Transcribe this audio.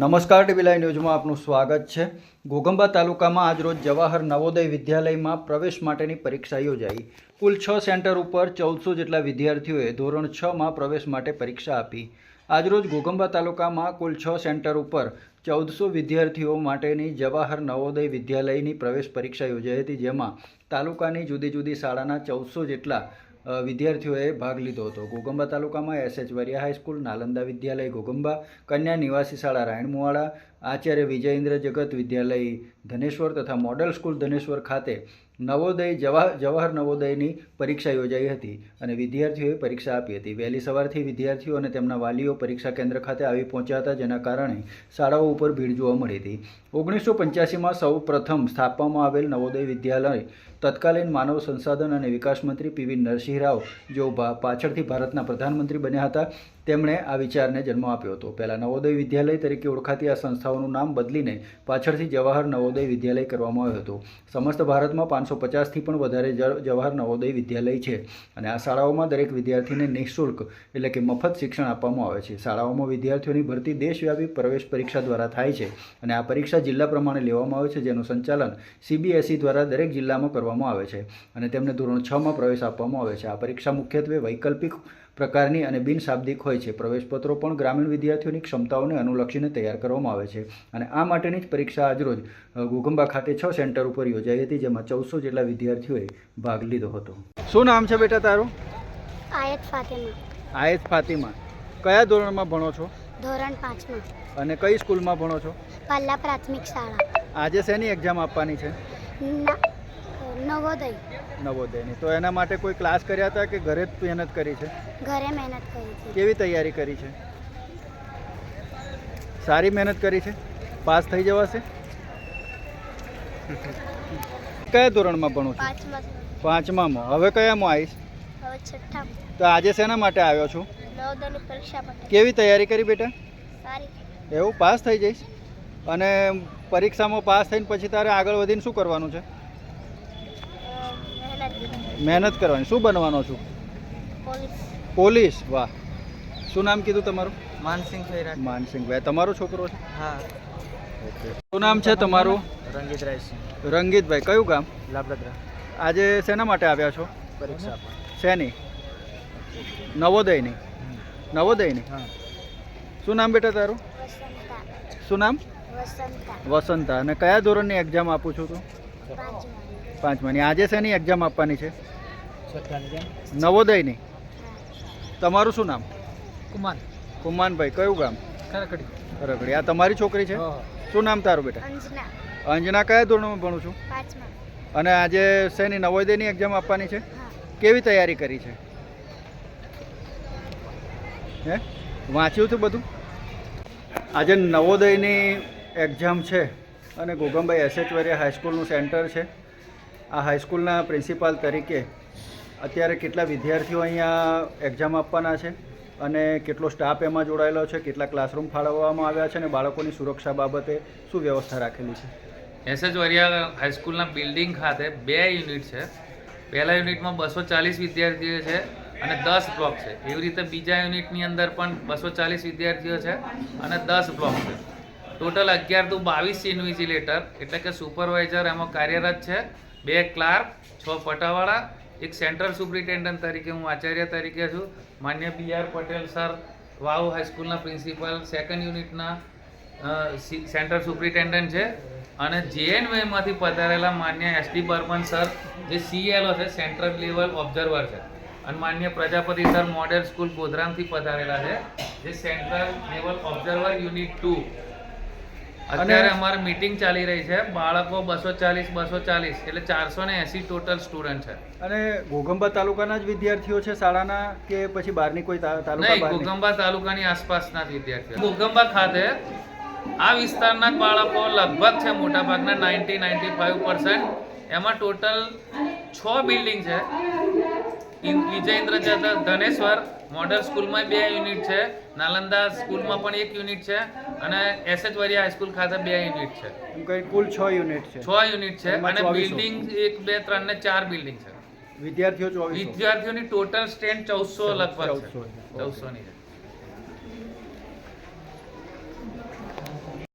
નમસ્કાર TV live ન્યૂઝમાં આપનું સ્વાગત છે. ઘોઘંબા તાલુકામાં આજરોજ જવાહર નવોદય વિદ્યાલયમાં પ્રવેશ માટેની પરીક્ષા યોજાઈ. કુલ છ સેન્ટર ઉપર ચૌદસો જેટલા વિદ્યાર્થીઓએ ધોરણ છમાં પ્રવેશ માટે પરીક્ષા આપી. આજરોજ ઘોઘંબા તાલુકામાં કુલ છ સેન્ટર ઉપર ચૌદસો વિદ્યાર્થીઓ માટેની જવાહર નવોદય વિદ્યાલયની પ્રવેશ પરીક્ષા યોજાઈ હતી, જેમાં તાલુકાની જુદી જુદી શાળાના ચૌદસો જેટલા વિદ્યાર્થીઓએ ભાગ લીધો હતો. ઘોગંબા તાલુકામાં SH Variya high school, Nalanda વિદ્યાલય ઘોગંબા કન્યા નિવાસી શાળા રાયણમુવાડા, આચાર્ય વિજયેન્દ્ર જગત વિદ્યાલય ધનેશ્વર તથા મોડલ સ્કૂલ ધનેશ્વર ખાતે નવોદય જવાહર નવોદયની પરીક્ષા યોજાઈ હતી અને વિદ્યાર્થીઓએ પરીક્ષા આપી હતી. વહેલી સવારથી વિદ્યાર્થીઓ અને તેમના વાલીઓ પરીક્ષા કેન્દ્ર ખાતે આવી પહોંચ્યા હતા, જેના કારણે શાળાઓ ઉપર ભીડ જોવા મળી હતી. ઓગણીસો પંચ્યાસીમાં સૌ પ્રથમ સ્થાપવામાં આવેલ નવોદય વિદ્યાલય તત્કાલીન માનવ સંસાધન અને વિકાસ મંત્રી પીવી નરસિંહ રાવ જેઓ પાછળથી ભારતના પ્રધાનમંત્રી બન્યા હતા. તેમણે આ વિચારને જન્મ આપ્યો હતો. પહેલાં નવોદય વિદ્યાલય તરીકે ઓળખાતી આ સંસ્થાઓનું નામ બદલીને પાછળથી જવાહર નવોદય વિદ્યાલય કરવામાં આવ્યું હતું. સમસ્ત ભારતમાં પાંચસો પચાસથી પણ વધારે જવાહર નવોદય વિદ્યાલય છે. અને આ શાળાઓમાં દરેક વિદ્યાર્થીને નિઃશુલ્ક એટલે કે મફત શિક્ષણ આપવામાં આવે છે. શાળાઓમાં વિદ્યાર્થીઓની ભરતી દેશવ્યાપી પ્રવેશ પરીક્ષા દ્વારા થાય છે અને આ પરીક્ષા જિલ્લા પ્રમાણે લેવામાં આવે છે, જેનું સંચાલન સીબીએસઈ દ્વારા દરેક જિલ્લામાં કરવામાં આવે છે અને તેમને ધોરણ છમાં પ્રવેશ આપવામાં આવે છે. આ પરીક્ષા મુખ્યત્વે વૈકલ્પિક પ્રકારની અને બિનશાબ્દિક હોય છે. પ્રવેશપત્રો પણ ગ્રામીણ વિદ્યાર્થીઓની ક્ષમતાઓને અનુલક્ષીને તૈયાર કરવામાં આવે છે અને આ માટેની જ પરીક્ષા આજરોજ અ, ખાતે છ સેન્ટર ઉપર યોજાઈ હતી જેમાં ચૌદસો જેટલા વિદ્યાર્થીઓએ ભાગ લીધો હતો. શું નામ છે બેટા તારું? આયત ફાતિમા. આયત ફાતિમા. કયા ધોરણમાં ભણો છો? ધોરણ પાંચમાં. અને કઈ સ્કૂલમાં ભણો છો? પાલ્લા પ્રાથમિક શાળા. આજે શેની એક્ઝામ આપવાની છે? નવોદય. નવોદયની. તો એના માટે કોઈ ક્લાસ કર્યા હતા કે ઘરે જ મહેનત કરી છે? ઘરે મહેનત કરી છે. કેવી તૈયારી કરી છે? સારી મહેનત કરી છે? પાસ થઈ જવાશે? કયા ધોરણમાં ભણો છું? પાંચમા. પાંચમામાં. હવે કયામાં આવીશ? હવે છઠ્ઠા તો આજે શેના માટે આવ્યો છું? નવોદયની પરીક્ષા માટે. કેવી તૈયારી કરી બેટા? સારી. એવું? પાસ થઈ જઈશ? અને પરીક્ષામાં પાસ થઈને પછી તારે આગળ વધીને શું કરવાનું છે? મહેનત કરવાની. શું બનવાનો છું? પોલીસ. પોલીસ? વાહ. શું નામ કીધું તમારું? માનસિંહ ખૈરા માનસિંહભાઈ તમારો છોકરો છે? હા. શું નામ છે તમારું? રંગીત રાયસિંહ રંગીતભાઈ. કયું ગામ? લાભદ્રા. આજે શેના માટે આવ્યા છો? પરીક્ષા શેની? નવોદયની? નવોદયની? હા. શું નામ બેટા તારું? શું નામ? વસંતા. અને કયા ધોરણની એક્ઝામ આપું છું તું? પાંચમાની. આજે શેની એક્ઝામ આપવાની છે? નવોદયની. તમારું શું નામ? કુમાન કુમાનભાઈ કયું ગામ? ખરકડી રગડી આ તમારી છોકરી છે? શું નામ તારું બેટા? અંજના. અંજના કયા ધોરણમાં ભણું છું? અને આજે શેની નવોદયની એક્ઝામ આપવાની છે? કેવી તૈયારી કરી છે? હે? વાંચ્યું હતું બધું? આજે નવોદયની એક્ઝામ છે. અને ગોગમભાઈ એસએચ વરિયા હાઈસ્કૂલનું સેન્ટર છે. આ હાઈસ્કૂલના પ્રિન્સિપાલ તરીકે અત્યારે કેટલા વિદ્યાર્થીઓ અહીંયા એક્ઝામ આપવાના છે અને કેટલો સ્ટાફ એમાં જોડાયેલો છે, કેટલા ક્લાસરૂમ ફાળવવામાં આવ્યા છે અને બાળકોની સુરક્ષા બાબતે શું વ્યવસ્થા રાખેલી છે? એસએચ વરિયા હાઈસ્કૂલના બિલ્ડિંગ ખાતે બે યુનિટ છે. પહેલા યુનિટમાં બસો ચાલીસ વિદ્યાર્થીઓ છે અને દસ બ્લોક છે. એવી રીતે બીજા યુનિટની અંદર પણ બસો ચાલીસ વિદ્યાર્થીઓ છે અને દસ બ્લોક છે. ટોટલ અગિયાર ટુ બાવીસ ઇન્વિજિલેટર એટલે કે સુપરવાઇઝર એમાં કાર્યરત છે. બે ક્લાર્ક છ પટાવાળા, એક સેન્ટ્રલ સુપ્રિન્ટેન્ડન્ટ તરીકે હું આચાર્ય તરીકે છું. માન્ય B R Patel sir Vav હાઈસ્કૂલના principal second યુનિટના સેન્ટ્રલ સુપ્રિન્ટેન્ડન્ટ છે. અને જેએનયુમાંથી પધારેલા માન્ય એસ ડી બર્મન સર જે સીએલઓ છે સેન્ટ્રલ લેવલ ઓબ્ઝર્વર છે. અને માન્ય પ્રજાપતિ સર મોડેલ સ્કૂલ ગોધરામથી પધારેલા છે, જે central level observer unit two અત્યારે અમારે મીટિંગ ચાલી રહી છે. બાળકો બસો ચાલીસ બસો ચાલીસ એટલે ચારસો ને એસી ટોટલ સ્ટુડન્ટ છે. અને ઘોગંબા તાલુકાના જ વિદ્યાર્થીઓ છે શાળાના કે પછી બહારની કોઈ તાલુકા નહીં ઘોગંબા તાલુકાની આસપાસના જ વિદ્યાર્થીઓ ઘોગંબા ખાતે આ વિસ્તારના બાળકો લગભગ છે મોટાભાગના નાઇન્ટી નાઇન્ટી ફાઇવ પર્સન્ટ. એમાં ટોટલ છ બિલ્ડિંગ છે. ઇન- વિજયેન્દ્ર જત- ધનેશ્વર મોડલ સ્કૂલમાં બે યુનિટ છે નાલંદા સ્કૂલમાં પણ એક યુનિટ છે અને એસએચ વરિયા હાઈસ્કૂલ ખાતે બે યુનિટ છે. કઈ કુલ છ યુનિટ છે. છ યુનિટ છે અને બિલ્ડિંગ એક બે ત્રણ ને ચાર બિલ્ડિંગ છે. વિદ્યાર્થીઓ વિદ્યાર્થીઓની ટોટલ સ્ટ્રેન્થ ચૌદસો લગભગ છે. 1400. ચૌદસો. ની છે.